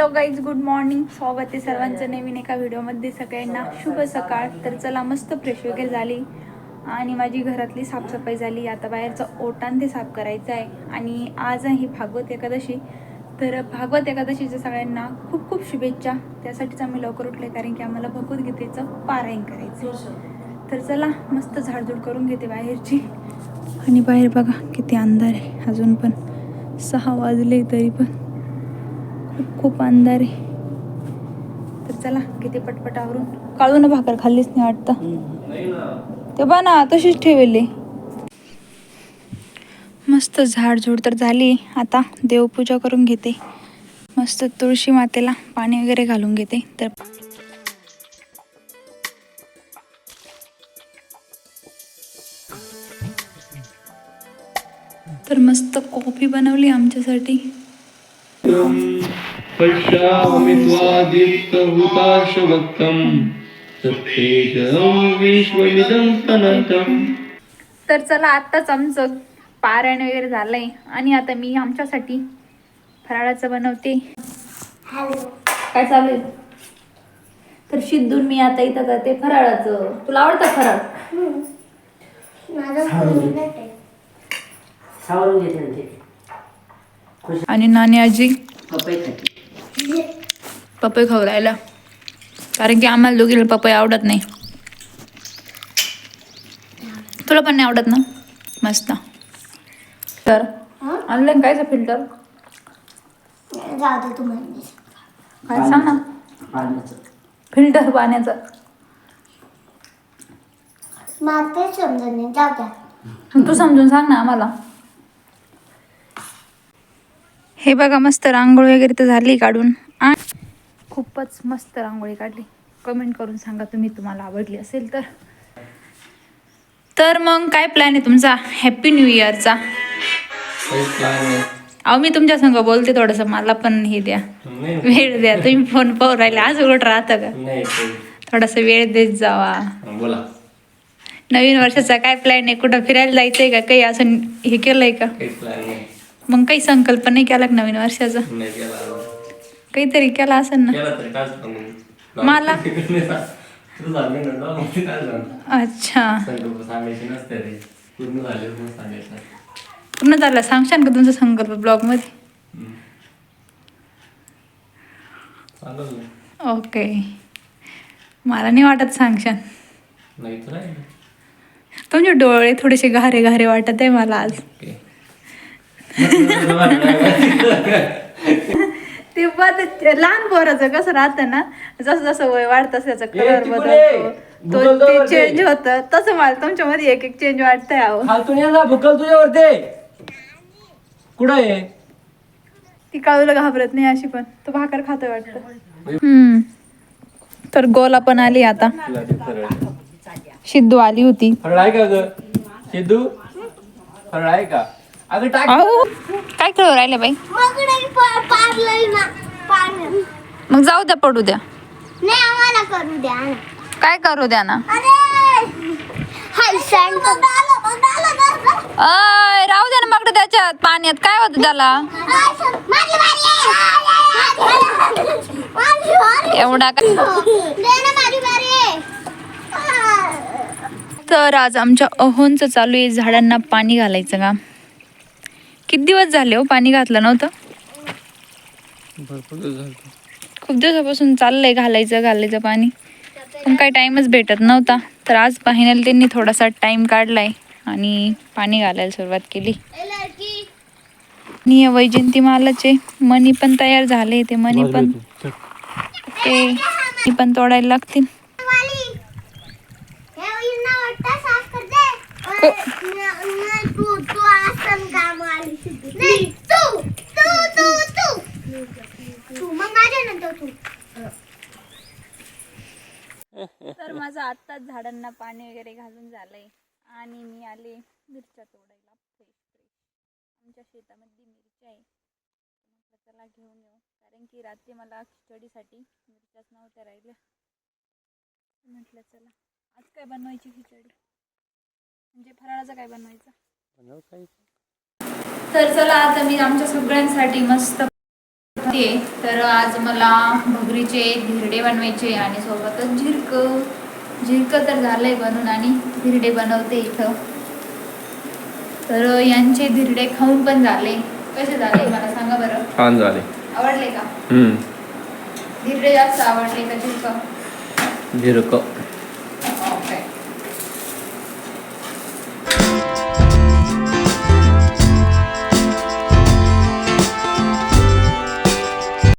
Hello guys good morning स्वागत आहे सर्वांचं नवीन एका व्हिडिओमध्ये सगळ्यांना शुभ सकाळ. तर चला मस्त फ्रेश वगैरे झाली. आणि माझी घरातली साफसफाई झाली. आता बाहेरचं ओटान ते साफ करायचं आहे. आणि आज आहे भागवत एकादशी. तर भागवत एकादशीच्या सगळ्यांना खूप खूप शुभेच्छा. त्यासाठीच आम्ही लवकर उठले कारण की आम्हाला भगवद्गीतेचं पारायण करायचं तर चला मस्त झाडझूड करून घेते बाहेरची. आणि बाहेर बघा किती अंधार आहे. अजून पण सहा वाजले तरी पण. खूप अंधार आहे. तर चला किती पटपट आवरून काळून भाकर खाल्लीच नाही वाटतं. ते बा ना तशीच ठेवली. मस्त झाडझूड तर झाली. आता देवपूजा करून घेते. मस्त तुळशी मातेला पाणी वगैरे घालून घेते. तर तर मस्त कॉफी बनवली आमच्यासाठी. पश्यामि त्वादित्यहुताशवक्तम् सत्तेजं विश्वमिदं तनन्तम्। तर चला आत्ताच आमचं पारायण वगैरे झालंय. आणि आता मी आमच्यासाठी फराळाचं बनवते. काय चालू आहे? तर शिद्दून मी आता इथं करते फराळाचं. तुला आवडतं फराळ? सावरून. घेते आणि नानी आजी? पपई खाते. पपई खाऊ राहिला. कारण की आम्हाला दोघीला पपई आवडत नाही. तुला पण नाही आवडत ना? मस्त. तर ऑनलाईन कायचं फिल्टर जाऊ दे काय सांग ना? फिल्टर पाण्याचं. मला ते समजत नाही जाऊ द्या. तू समजून सांग ना आम्हाला. हे बघा मस्त रांगोळी वगैरे तर झाली काढून. आणि खूपच मस्त रांगोळी काढली. कमेंट करून सांगा तुम्ही तुम्हाला आवडली असेल तर. तर मग काय प्लॅन आहे तुमचा? हॅपी न्यू इयरचा. अहो मी तुमच्या संग बोलते थोडंसं. मला पण हे द्या. नाही. वेळ द्या. तुम्ही फोन पाहू राहिले. आज उलट राहतं का. थोडासा वेळ देत जावा. बोला. नवीन वर्षाचा काय प्लॅन आहे? कुठं फिरायला जायचंय का? काही असं हे केलंय का? काहीच प्लॅन नाही. मग काही संकल्प नाही केला का नवीन वर्षाचा? नाही केला अजून. काहीतरी केला असेल ना? केला तरी काय सांगू मला? तुझं झालं नाही ना, मग ते काय सांगू? अच्छा. संकल्प सांगायचे नसते रे. पूर्ण झाले मग सांगायचं. पूर्ण झालं. सांगशान का तुमचा संकल्प ब्लॉगमध्ये हम्म. चालेल ना. ओके. मला नाही वाटत सांगशान. नाही तर नाही तुमचे डोळे थोडेसे घारे घारे वाटत आहे मला आज. ओके. ते बद लहान पोराचं कसं राहतं ना जसं जसं वय वाढतं त्याचा कलर बदलतो. तो ते चेंज होतं. तसं मला तुमच्यामध्ये एक एक चेंज वाटतंय अहो. भुकल तुझ्यावर ते कुठं आहे? ती काळूला घाबरत नाही अशी पण. तो भाकर खातोय वाटतं. हम्म. तर गोला पण आली आता. सिद्धू आली होती. फळ आहे का ग? सिद्धू? फळ आहे का? अगं टाक. अहो काय खेळू राहिले बाई? मग पारलंय ना पाणी मग जाऊ द्या पडू द्या. नाही आम्हाला करू द्या ना. काय करू द्या ना? अरे! हाय सँड अय राहू द्या ना मग त्याच्यात पाण्यात. काय होतं त्याला. एवढा काय दे ना माझी बारी आहे. तर आज आमच्या अहोंचं चालू आहे झाडांना पाणी घालायचं का? किती दिवस झाले हो पाणी घातलं नव्हतं? भरपूर दिवस झाले. खूप दिवसापासून चाललंय घालायचं घालायचं पाणी. पण काही टाईमच भेटत नव्हता. तर आज फायनल त्यांनी थोडासा टाईम काढलाय आणि पाणी घालायला सुरुवात केली. आणि या वैजयंती मालाचे मनी पण तयार झाले. ते मनी पण ते मनी पण तोडायला लागतील वाली हे इना वाटता साफ कर दे को- न- न- तू तू आसन काम आली नाही तू तू तू तू मग माझ्या नंतर तू. तर माझं आत्ताच झाडांना पाणी वगैरे घालून झालंय. आणि मी आले मिरच्या तोडायला. फ्रेश फ्रेश आमच्या शेतामध्ये मिरच्या आहे. म्हटलं चला घेऊन येऊ. कारण की रात्री मला खिचडीसाठी मिरच्याच नव्हत्या राहिल्या. म्हटलं चला. आज काय बनवायची खिचडी? म्हणजे फराळाचं काय बनवायचं? तर चला आता मी आमच्या सगळ्यांसाठी मस्त आहे तर आज मला भगरीचे धिरडे बनवायचे आणि सोबतच झिरक. झिरक तर झालंय बनून आणि धिरडे बनवते इथं. तर यांचे धिरडे खाऊन पण झाले. कसे झाले मला सांगा बरं? छान झाले. आवडले का? धिरडे जास्त आवडले का झिरक? झिरक.